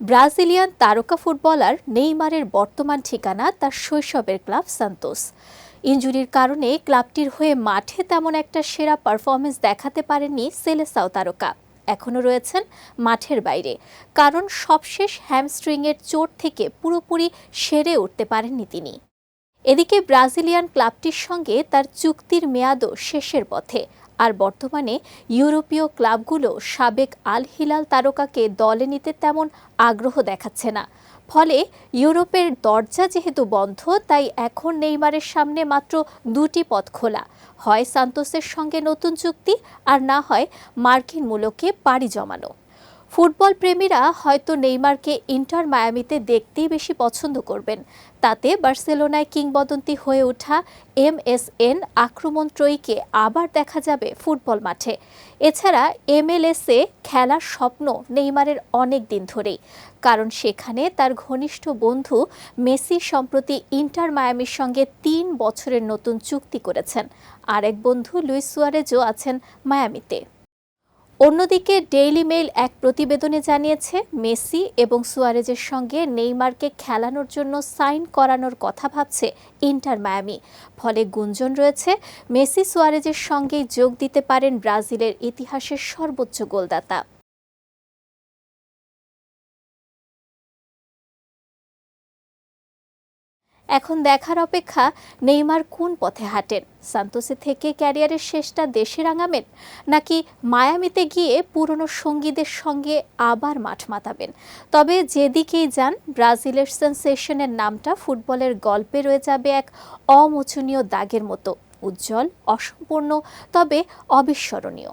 Brazilian তারকা footballer নেইমারের বর্তমান ঠিকানা তার শৈশবের ক্লাব সান্তোস। ইনজুরির কারণে ক্লাবটির হয়ে মাঠে তেমন একটা সেরা পারফরমেন্স দেখাতে পারেননি সেলেসাও তারকা। এখনও রয়েছেন মাঠের বাইরে। কারণ সবশেষ হ্যামস্ট্রিংয়ের চোট থেকে পুরোপুরি সেরে উঠতে পারেননি তিনি। এদিকে ব্রাজিলিয়ান ক্লাবটির সঙ্গে তার চুক্তির মেয়াদও শেষের পথে। আর বর্তমানে ইউরোপীয় ক্লাবগুলো সাবেক আল হিলাল তারকাকে দলে নিতে তেমন আগ্রহ দেখাচ্ছে না। ফলে ইউরোপের দরজা যেহেতু বন্ধ, তাই এখন নেইমারের সামনে মাত্র দুটি পথ খোলা। হয় সান্তোসের সঙ্গে নতুন চুক্তি, আর না হয় মার্কিন মূলকে পাড়ি জমানো। ফুটবল প্রেমীরা হয়তো নেইমারকে ইন্টার মায়ামিতে দেখতেই বেশি পছন্দ করবেন। তাতে বার্সেলোনায় কিংবদন্তি হয়ে ওঠা এম এস এমএসএন আক্রমণত্রয়ীকে আবার দেখা যাবে ফুটবল মাঠে। এছাড়া এমএলএসে খেলার স্বপ্ন নেইমারের অনেক দিন ধরেই। কারণ সেখানে তার ঘনিষ্ঠ বন্ধু মেসি সম্প্রতি ইন্টার মায়ামির সঙ্গে তিন বছরের নতুন চুক্তি করেছেন। আরেক বন্ধু লুইস সুয়ারেজও আছেন মায়ামিতে। অন্যদিকে ডেইলি মেইল এক প্রতিবেদনে জানিয়েছে, মেসি এবং সুয়ারেজের সঙ্গে নেইমারকে খেলানোর জন্য সাইন করানোর কথা ভাবছে ইন্টার মায়ামি। ফলে গুঞ্জন রয়েছে, মেসি সুয়ারেজের সঙ্গেই যোগ দিতে পারেন ব্রাজিলের ইতিহাসের সর্বোচ্চ গোলদাতা। এখন দেখার অপেক্ষা নেইমার কোন পথে হাঁটেন? সান্তোসে থেকে ক্যারিয়ারের শেষটা দেশে রাঙাবেন, নাকি মায়ামিতে গিয়ে পুরনো সঙ্গীদের সঙ্গে আবার মাঠ মাতাবেন? তবে যেদিকেই যান, ব্রাজিলের সেন্সেশনের নামটা ফুটবলের গল্পে রয়ে যাবে এক অমোচনীয় দাগের মতো। উজ্জ্বল, অসম্পূর্ণ, তবে অবিস্মরণীয়।